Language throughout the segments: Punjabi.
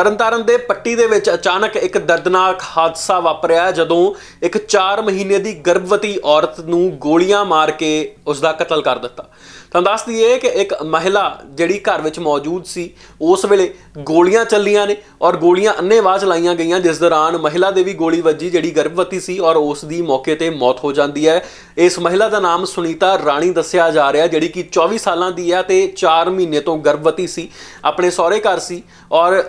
ਤਰਨਤਾਰਨ ਦੇ ਪੱਟੀ ਦੇ ਵਿੱਚ ਅਚਾਨਕ ਇੱਕ ਦਰਦਨਾਕ ਹਾਦਸਾ ਵਾਪਰਿਆ ਜਦੋਂ ਇੱਕ 4 ਮਹੀਨੇ ਦੀ ਗਰਭਵਤੀ ਔਰਤ ਨੂੰ ਗੋਲੀਆਂ ਮਾਰ ਕੇ ਉਸ ਦਾ ਕਤਲ ਕਰ ਦਿੱਤਾ। ਤਾਂ ਦੱਸ ਦਈਏ ਕਿ ਇੱਕ ਮਹਿਲਾ ਜਿਹੜੀ ਘਰ ਵਿੱਚ ਮੌਜੂਦ ਸੀ, ਉਸ ਵੇਲੇ ਗੋਲੀਆਂ ਚੱਲੀਆਂ ਨੇ ਔਰ ਗੋਲੀਆਂ ਅੰਨ੍ਹੇਵਾਹ ਚਲਾਈਆਂ ਗਈਆਂ, ਜਿਸ ਦੌਰਾਨ ਮਹਿਲਾ ਦੇ ਵੀ ਗੋਲੀ ਵੱਜੀ, ਜਿਹੜੀ ਗਰਭਵਤੀ ਸੀ ਔਰ ਉਸ ਦੀ ਮੌਕੇ ਤੇ ਮੌਤ ਹੋ ਜਾਂਦੀ ਹੈ। ਇਸ ਮਹਿਲਾ ਦਾ ਨਾਮ ਸੁਨੀਤਾ ਰਾਣੀ ਦੱਸਿਆ ਜਾ ਰਿਹਾ ਜਿਹੜੀ ਕਿ 24 ਸਾਲਾਂ ਦੀ ਹੈ ਤੇ 4 ਮਹੀਨੇ ਤੋਂ ਗਰਭਵਤੀ ਸੀ, ਆਪਣੇ ਸਹੁਰੇ ਘਰ ਸੀ ਔਰ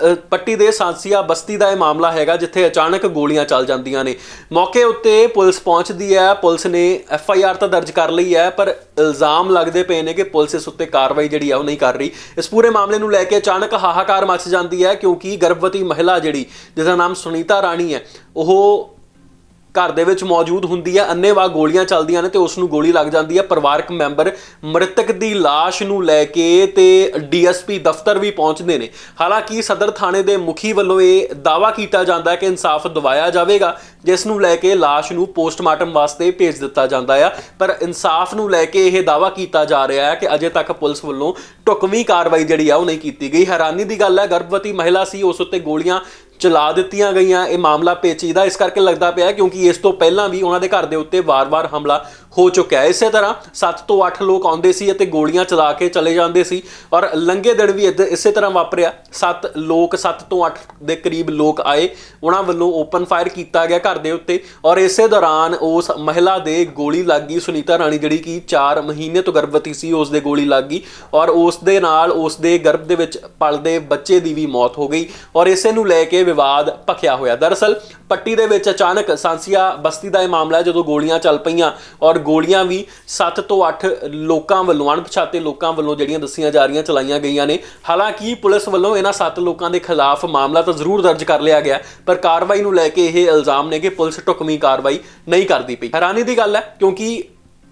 ਅ, ਦੇ ਸਾਂਸੀਆ ਬਸਤੀ ਦਾ ਇਹ ਮਾਮਲਾ ਹੈਗਾ ਜਿੱਥੇ ਅਚਾਨਕ ਗੋਲੀਆਂ ਚੱਲ ਜਾਂਦੀਆਂ ਨੇ। ਮੌਕੇ ਉੱਤੇ ਪੁਲਿਸ ਪਹੁੰਚਦੀ ਹੈ ਪੁਲਿਸ ਨੇ ਐਫ ਆਈ ਆਰ ਤਾਂ ਦਰਜ ਕਰ ਲਈ ਹੈ ਪਰ ਇਲਜ਼ਾਮ ਲੱਗਦੇ ਪਏ ਨੇ ਕਿ ਪੁਲਿਸ ਇਸ ਉੱਤੇ ਕਾਰਵਾਈ ਜਿਹੜੀ ਆ ਉਹ ਨਹੀਂ ਕਰ ਰਹੀ। ਇਸ ਪੂਰੇ ਮਾਮਲੇ ਨੂੰ ਲੈ ਕੇ ਅਚਾਨਕ ਹਾਹਾਕਾਰ ਮਚ ਜਾਂਦੀ ਹੈ ਕਿਉਂਕਿ ਗਰਭਵਤੀ ਮਹਿਲਾ ਜਿਹੜੀ ਜਿਸਦਾ ਨਾਮ ਸੁਨੀਤਾ ਰਾਣੀ ਹੈ ਉਹ ਘਰ ਦੇ ਵਿੱਚ ਮੌਜੂਦ ਹੁੰਦੀ ਹੈ ਅੰਨੇਵਾਹ ਗੋਲੀਆਂ ਚੱਲਦੀਆਂ ਨੇ ਤੇ ਉਸ ਨੂੰ ਗੋਲੀ ਲੱਗ ਜਾਂਦੀ ਹੈ। ਪਰਿਵਾਰਕ ਮੈਂਬਰ ਮ੍ਰਿਤਕ ਦੀ ਲਾਸ਼ ਨੂੰ ਲੈ ਕੇ ਤੇ ਡੀਐਸਪੀ ਦਫ਼ਤਰ ਵੀ ਪਹੁੰਚਦੇ ਨੇ। ਹਾਲਾਂਕਿ ਸਦਰ ਥਾਣੇ ਦੇ ਮੁਖੀ ਵੱਲੋਂ ਇਹ ਦਾਵਾ ਕੀਤਾ ਜਾਂਦਾ ਹੈ ਕਿ ਇਨਸਾਫ ਦਿਵਾਇਆ ਜਾਵੇਗਾ, ਜਿਸ ਨੂੰ ਲੈ ਕੇ ਲਾਸ਼ ਨੂੰ ਪੋਸਟਮਾਰਟਮ ਵਾਸਤੇ ਭੇਜ ਦਿੱਤਾ ਜਾਂਦਾ ਹੈ। ਪਰ ਇਨਸਾਫ ਨੂੰ ਲੈ ਕੇ ਇਹ ਦਾਵਾ ਕੀਤਾ ਜਾ ਰਿਹਾ ਹੈ ਕਿ ਅਜੇ ਤੱਕ ਪੁਲਿਸ ਵੱਲੋਂ ਢੁਕਵੀਂ ਕਾਰਵਾਈ ਜਿਹੜੀ ਆ, ਉਹ ਨਹੀਂ ਕੀਤੀ ਗਈ। ਹੈਰਾਨੀ ਦੀ ਗੱਲ ਹੈ, ਗਰਭਵਤੀ ਮਹਿਲਾ ਸੀ, ਉਸ ਉੱਤੇ ਗੋਲੀਆਂ ਚਲਾ ਦਿੱਤੀਆਂ ਗਈਆਂ ਇਹ ਮਾਮਲਾ ਪੇਚੀਦਾ ਇਸ ਕਰਕੇ ਲੱਗਦਾ ਪਿਆ ਕਿਉਂਕਿ ਇਸ ਤੋਂ ਪਹਿਲਾਂ ਵੀ ਉਹਨਾਂ ਦੇ ਘਰ ਦੇ ਉੱਤੇ ਵਾਰ-ਵਾਰ ਹਮਲਾ ਹੋ ਚੁੱਕਿਆ ਇਸੇ ਤਰ੍ਹਾਂ 7 ਤੋਂ 8 ਲੋਕ ਆਉਂਦੇ ਸੀ ਅਤੇ ਗੋਲੀਆਂ ਚਲਾ ਕੇ ਚਲੇ ਜਾਂਦੇ ਸੀ ਔਰ ਲੰਗੇ ਦਿਨ ਵੀ ਇੱਧ- ਇਸੇ ਤਰ੍ਹਾਂ ਵਾਪਰਿਆ। 7 ਲੋਕ 7 ਤੋਂ 8 ਦੇ ਕਰੀਬ ਲੋਕ ਆਏ। ਉਹਨਾਂ ਵੱਲੋਂ ਓਪਨ ਫਾਇਰ ਕੀਤਾ ਗਿਆ ਘਰ ਦੇ ਉੱਤੇ ਔਰ ਇਸੇ ਦੌਰਾਨ ਉਸ ਮਹਿਲਾ ਦੇ ਗੋਲੀ ਲੱਗ ਗਈ। ਸੁਨੀਤਾ ਰਾਣੀ ਜਿਹੜੀ ਕਿ 4 ਮਹੀਨੇ ਤੋਂ ਗਰਭਵਤੀ ਸੀ, ਉਸ ਦੇ ਗੋਲੀ ਲੱਗ ਗਈ ਔਰ ਉਸ ਦੇ ਨਾਲ ਉਸ ਦੇ ਗਰਭ ਦੇ ਵਿੱਚ ਪਲਦੇ ਬੱਚੇ ਦੀ ਵੀ ਮੌਤ ਹੋ ਗਈ ਔਰ ਇਸੇ ਨੂੰ ਲੈ ਕੇ ਵਿਵਾਦ ਭਖਿਆ ਹੋਇਆ। ਦਰਅਸਲ ਪੱਟੀ ਦੇ ਵਿੱਚ ਅਚਾਨਕ ਸਾਂਸੀਆ ਬਸਤੀ ਦਾ ਇਹ ਮਾਮਲਾ ਜਦੋਂ ਗੋਲੀਆਂ ਚੱਲ ਪਈਆਂ ਔਰ ਗੋਲੀਆਂ ਵੀ 7 ਤੋਂ 8 ਲੋਕਾਂ ਵੱਲੋਂ, ਅਣਪਛਾਤੇ ਲੋਕਾਂ ਵੱਲੋਂ ਜਿਹੜੀਆਂ ਦੱਸੀਆਂ ਜਾ ਰਹੀਆਂ, ਚਲਾਈਆਂ ਗਈਆਂ ਨੇ। ਹਾਲਾਂਕਿ ਪੁਲਿਸ ਵੱਲੋਂ ਇਹਨਾਂ 7 ਲੋਕਾਂ ਦੇ ਖਿਲਾਫ ਮਾਮਲਾ ਤਾਂ ਜ਼ਰੂਰ ਦਰਜ ਕਰ ਲਿਆ ਗਿਆ, ਪਰ ਕਾਰਵਾਈ ਨੂੰ ਲੈ ਕੇ ਇਹ ਇਲਜ਼ਾਮ ਨੇ ਕਿ ਪੁਲਿਸ ਢੁਕਵੀਂ ਕਾਰਵਾਈ ਨਹੀਂ ਕਰਦੀ ਪਈ। ਹੈਰਾਨੀ ਦੀ ਗੱਲ ਹੈ, ਕਿਉਂਕਿ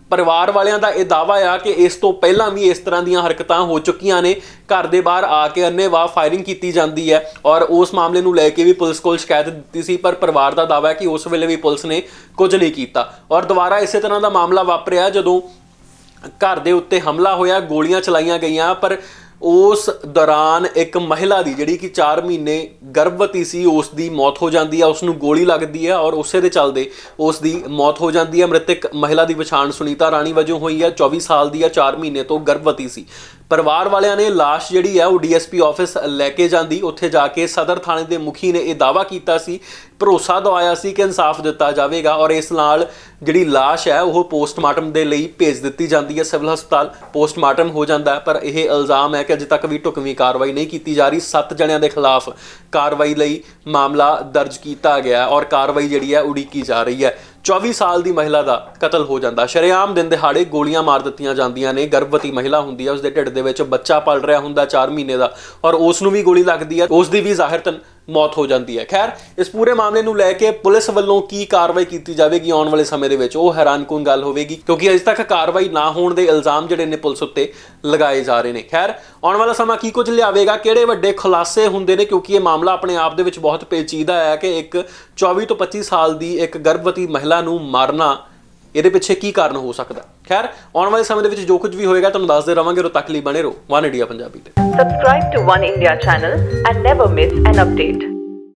ਪਰਿਵਾਰ ਵਾਲਿਆਂ ਦਾ ਇਹ ਦਾਵਾ ਆ ਕਿ ਇਸ ਤੋਂ ਪਹਿਲਾਂ ਵੀ ਇਸ ਤਰ੍ਹਾਂ ਦੀਆਂ ਹਰਕਤਾਂ ਹੋ ਚੁੱਕੀਆਂ ਨੇ। ਘਰ ਦੇ ਬਾਹਰ ਆ ਕੇ ਅੰਨੇਵਾਹ ਫਾਇਰਿੰਗ ਕੀਤੀ ਜਾਂਦੀ ਹੈ ਔਰ ਉਸ ਮਾਮਲੇ ਨੂੰ ਲੈ ਕੇ ਵੀ ਪੁਲਿਸ ਕੋਲ ਸ਼ਿਕਾਇਤ ਦਿੱਤੀ ਸੀ, ਪਰ ਪਰਿਵਾਰ ਦਾ ਦਾਵਾ ਹੈ ਕਿ ਉਸ ਵੇਲੇ ਵੀ ਪੁਲਿਸ ਨੇ ਕੁਝ ਨਹੀਂ ਕੀਤਾ। ਔਰ ਦੁਬਾਰਾ ਇਸੇ ਤਰ੍ਹਾਂ ਦਾ ਮਾਮਲਾ ਵਾਪਰਿਆ ਜਦੋਂ ਘਰ ਦੇ ਉੱਤੇ ਹਮਲਾ ਹੋਇਆ, ਗੋਲੀਆਂ ਚਲਾਈਆਂ ਗਈਆਂ, ਪਰ ਉਸ ਦੌਰਾਨ ਇੱਕ ਮਹਿਲਾ ਦੀ ਜਿਹੜੀ ਕਿ 4 ਮਹੀਨੇ ਗਰਭਵਤੀ ਸੀ ਉਸ ਦੀ ਮੌਤ ਹੋ ਜਾਂਦੀ ਹੈ ਉਸ ਨੂੰ ਗੋਲੀ ਲੱਗਦੀ ਹੈ ਔਰ ਉਸੇ ਦੇ ਚੱਲਦੇ ਉਸ ਦੀ ਮੌਤ ਹੋ ਜਾਂਦੀ ਹੈ ਮ੍ਰਿਤਕ ਮਹਿਲਾ ਦੀ ਪਛਾਣ ਸੁਨੀਤਾ ਰਾਣੀ ਵਜੋਂ ਹੋਈ ਹੈ 24 ਸਾਲ ਦੀ ਹੈ 4 ਮਹੀਨੇ ਤੋਂ ਗਰਭਵਤੀ ਸੀ। ਪਰਿਵਾਰ ਵਾਲਿਆਂ ਨੇ ਲਾਸ਼ ਜਿਹੜੀ ਹੈ ਉਹ ਡੀਐਸਪੀ ਆਫਿਸ ਲੈ ਕੇ ਜਾਂਦੀ। ਉੱਥੇ ਜਾ ਕੇ ਸਦਰ ਥਾਣੇ ਦੇ ਮੁਖੀ ਨੇ ਇਹ ਦਾਵਾ ਕੀਤਾ ਸੀ। ਭਰੋਸਾ ਦਵਾਇਆ ਸੀ ਕਿ ਇਨਸਾਫ ਦਿੱਤਾ ਜਾਵੇਗਾ ਔਰ ਇਸ ਨਾਲ ਜਿਹੜੀ ਲਾਸ਼ ਹੈ, ਉਹ ਪੋਸਟਮਾਰਟਮ ਦੇ ਲਈ ਭੇਜ ਦਿੱਤੀ ਜਾਂਦੀ ਹੈ ਸਿਵਲ ਹਸਪਤਾਲ। ਪੋਸਟਮਾਰਟਮ ਹੋ ਜਾਂਦਾ ਹੈ, ਪਰ ਇਹ ਇਲਜ਼ਾਮ ਹੈ ਕਿ ਅਜੇ ਤੱਕ ਵੀ ਢੁਕਵੀਂ ਕਾਰਵਾਈ ਨਹੀਂ ਕੀਤੀ ਜਾ ਰਹੀ। ਸੱਤ ਜਣਿਆਂ ਦੇ ਖਿਲਾਫ ਕਾਰਵਾਈ ਲਈ ਮਾਮਲਾ ਦਰਜ ਕੀਤਾ ਗਿਆ ਔਰ ਕਾਰਵਾਈ ਜਿਹੜੀ ਹੈ ਉਡੀਕੀ ਜਾ ਰਹੀ ਹੈ। 24 ਸਾਲ ਦੀ ਮਹਿਲਾ ਦਾ ਕਤਲ ਹੋ ਜਾਂਦਾ ਸ਼ਰੇਆਮ ਦਿਨ ਦਿਹਾੜੇ ਗੋਲੀਆਂ ਮਾਰ ਦਿੱਤੀਆਂ ਜਾਂਦੀਆਂ ਨੇ। ਗਰਭਵਤੀ ਮਹਿਲਾ ਹੁੰਦੀ ਹੈ ਉਸ ਦੇ ਢਿੱਡ ਦੇ ਵਿੱਚ ਬੱਚਾ ਪਲ ਰਿਹਾ ਹੁੰਦਾ 4 ਮਹੀਨੇ ਦਾ ਔਰ ਉਸ ਨੂੰ ਵੀ ਗੋਲੀ ਲੱਗਦੀ ਹੈ। ਉਸ ਦੀ ਵੀ ਜ਼ਾਹਿਰਤਨ ਮੌਤ ਹੋ ਜਾਂਦੀ ਹੈ। ਖੈਰ, ਇਸ ਪੂਰੇ ਮਾਮਲੇ ਨੂੰ ਲੈ ਕੇ ਪੁਲਿਸ ਵੱਲੋਂ ਕੀ ਕਾਰਵਾਈ ਕੀਤੀ ਜਾਵੇਗੀ ਆਉਣ ਵਾਲੇ ਸਮੇਂ ਦੇ ਵਿੱਚ, ਉਹ ਹੈਰਾਨਕੁਨ ਗੱਲ ਹੋਵੇਗੀ, ਕਿਉਂਕਿ ਅਜੇ ਤੱਕ ਕਾਰਵਾਈ ਨਾ ਹੋਣ ਦੇ ਇਲਜ਼ਾਮ ਜਿਹੜੇ ਨੇ ਪੁਲਿਸ ਉੱਤੇ ਲਗਾਏ ਜਾ ਰਹੇ ਨੇ। ਖੈਰ, ਆਉਣ ਵਾਲਾ ਸਮਾਂ ਕੀ ਕੁਝ ਲਿਆਵੇਗਾ, ਕਿਹੜੇ ਵੱਡੇ ਖੁਲਾਸੇ ਹੁੰਦੇ ਨੇ, ਕਿਉਂਕਿ ਇਹ ਮਾਮਲਾ ਆਪਣੇ ਆਪ ਦੇ ਵਿੱਚ ਬਹੁਤ ਪੇਚੀਦਾ ਹੈ ਕਿ ਇੱਕ 24 ਤੋਂ 25 ਸਾਲ ਦੀ ਇੱਕ ਗਰਭਵਤੀ ਮਹਿਲਾ ਨੂੰ ਮਾਰਨਾ ਇਹਦੇ ਪਿੱਛੇ ਕੀ ਕਾਰਨ ਹੋ ਸਕਦਾ? ਖੈਰ, ਆਉਣ ਵਾਲੇ ਸਮੇਂ ਦੇ ਵਿੱਚ ਜੋ ਕੁਝ ਵੀ ਹੋਏਗਾ, ਤੁਹਾਨੂੰ ਦੱਸਦੇ ਰਵਾਂਗੇ ਰੋ ਤੱਕ ਲਈ ਬਣੇ ਰਹੋ। ਵਨ ਇੰਡੀਆ ਪੰਜਾਬੀ ਤੇ। Subscribe to One India channel and never miss an update.